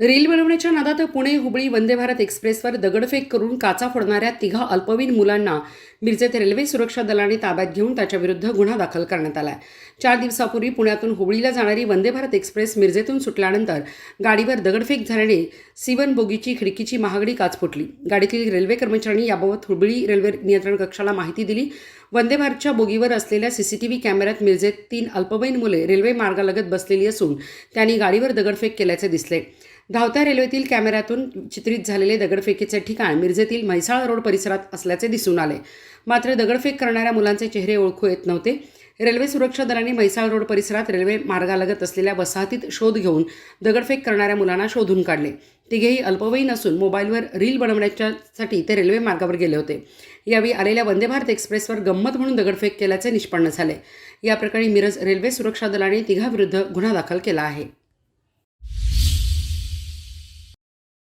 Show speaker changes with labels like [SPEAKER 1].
[SPEAKER 1] Reel बनवण्याच्या नादात पुणे हुबळी वंदे भारत एक्सप्रेसवर दगडफेक करून काचा फोडणाऱ्या तिघा अल्पवयीन मुलांना मिरजेत रेल्वे सुरक्षा दलाने ताब्यात घेऊन त्याच्याविरुद्ध गुन्हा दाखल करण्यात आला चार दिवसापूर्वी पुण्यातून हुबळीला जाणारी वंदे भारत एक्सप्रेस मिरजेतून सुटल्यानंतर गाडीवर दगडफेक झाल्याने सिवन बोगीची खिडकीची महागडी काच फुटली. गाडीतील रेल्वे कर्मचाऱ्यांनी याबाबत हुबळी रेल्वे नियंत्रण कक्षाला माहिती दिली. वंदे भारतच्या बोगीवर असलेल्या सीसीटीव्ही कॅमेऱ्यात मिरजेत तीन अल्पवयीन मुले रेल्वे मार्गालगत बसलेली असून त्यांनी गाडीवर दगडफेक केल्याचे दिसले. धावत्या रेल्वेतील कॅमेऱ्यातून चित्रित झालेले दगडफेकीचे ठिकाण मिरजेतील म्हैसाळ रोड परिसरात असल्याचे दिसून आले. मात्र दगडफेक करणाऱ्या मुलांचे चेहरे ओळखू येत नव्हते. रेल्वे सुरक्षा दलाने म्हैसाळ रोड परिसरात रेल्वे मार्गालगत असलेल्या वसाहतीत शोध घेऊन दगडफेक करणाऱ्या मुलांना शोधून काढले. तिघेही अल्पवयीन असून मोबाईलवर रील बनवण्याच्यासाठी ते रेल्वे मार्गावर गेले होते. यावेळी आलेल्या वंदे भारत एक्सप्रेसवर गंमत म्हणून दगडफेक केल्याचे निष्पन्न झाले. या प्रकरणी मिरज रेल्वे सुरक्षा दलाने तिघाविरुद्ध गुन्हा दाखल केला आहे.